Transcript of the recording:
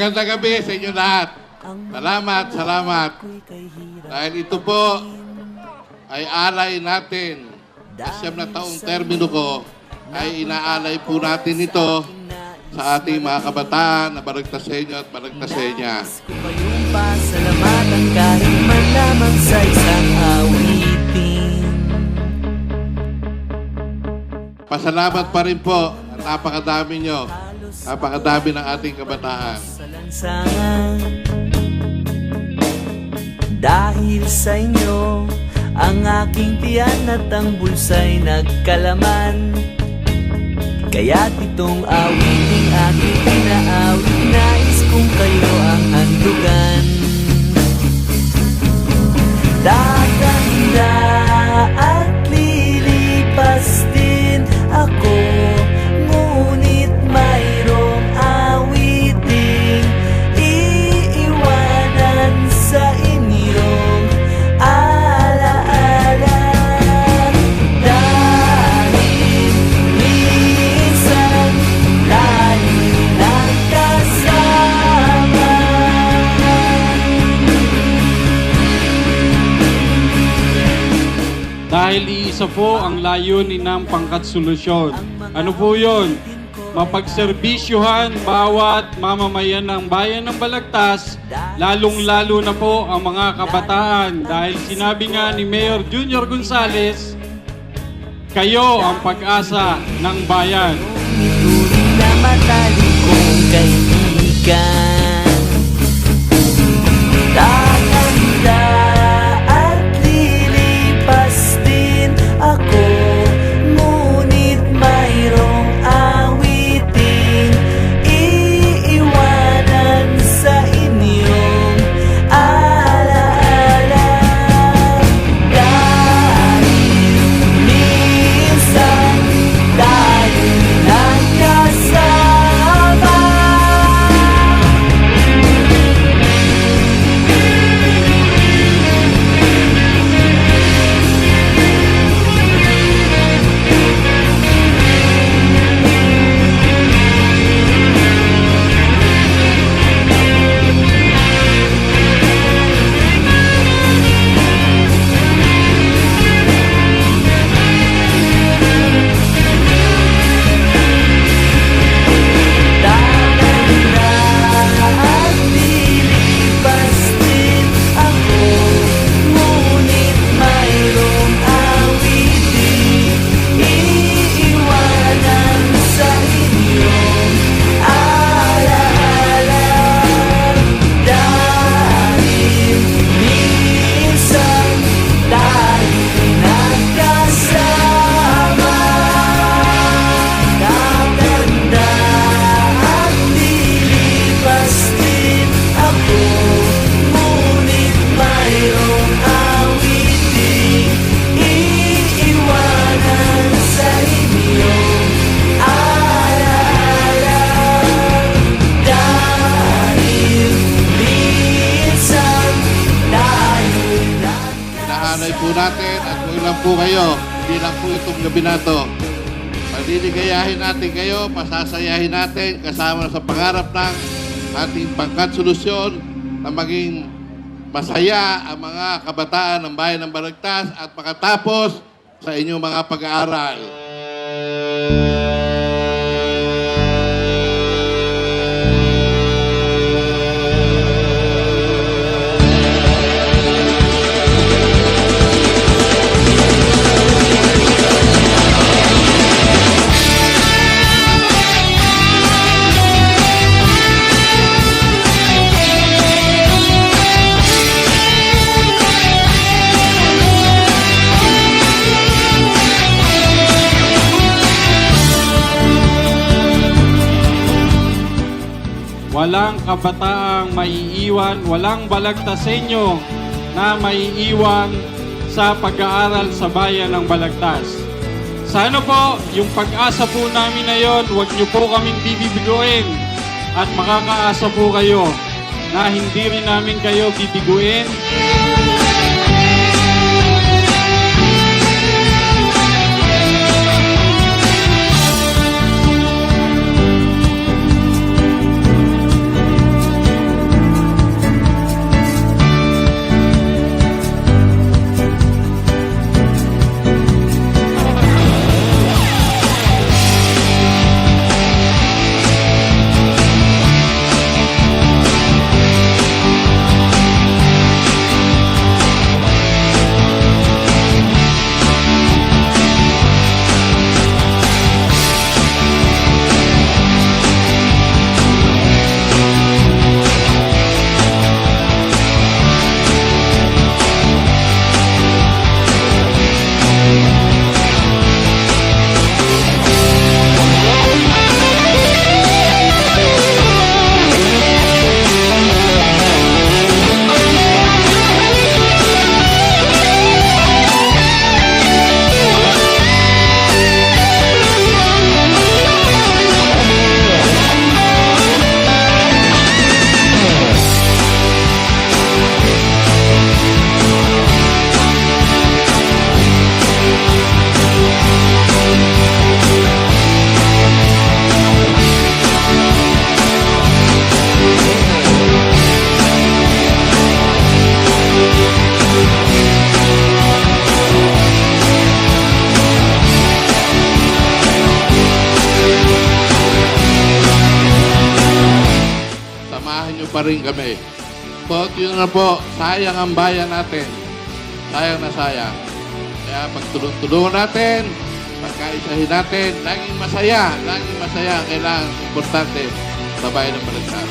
Magandang gabi sa inyo lahat. Salamat, salamat. Dahil ito po ay alay natin. Siyam na taong termino ko ay inaalay po natin ito sa ating mga kabataan na baragtas sa inyo at baragtas sa inyo. Pasalamatan kahit man lamang sa isang awitin Pasalamat pa rin po at napakadami nyo. Napakadami ng ating kabataan. Dahil sa inyo ang aking tiyan at ang bulsa'y nagkalaman. Kaya't itong awiting aking pinaawit Nais kong kayo ang handugan. Tatanda Dahil iisa po ang layunin ng pangkat solusyon. Ano po yun? Mapagserbisyuhan bawat mamamayan ng bayan ng Balagtas, lalong-lalo na po ang mga kabataan. Dahil sinabi nga ni Mayor Junior Gonzales, kayo ang pag-asa ng bayan. Ituloy na matalik kong kaibigan po kayo. Hindi lang po itong gabi na to. Paliligayahin natin kayo, pasasayahin natin kasama sa pangarap ng ating pangkat solusyon na maging masaya ang mga kabataan ng bayan ng Balagtas at makatapos sa inyong mga pag-aaral. Walang kabataang maiiwan, walang balagtasenyo na maiiwan sa pag-aaral sa bayan ng Balagtas. Sana po, yung pag-asa po namin na yon, huwag niyo po kaming bibibiguin at makakaasa po kayo na hindi rin namin kayo bibiguin pa rin kami. Yun na po, sayang ang bayan natin. Sayang na sayang. Kaya pagtulong-tulungan natin, pagkaisahin natin, laging masaya, laging masaya, kailangan importante sa bayan ng Balagtas.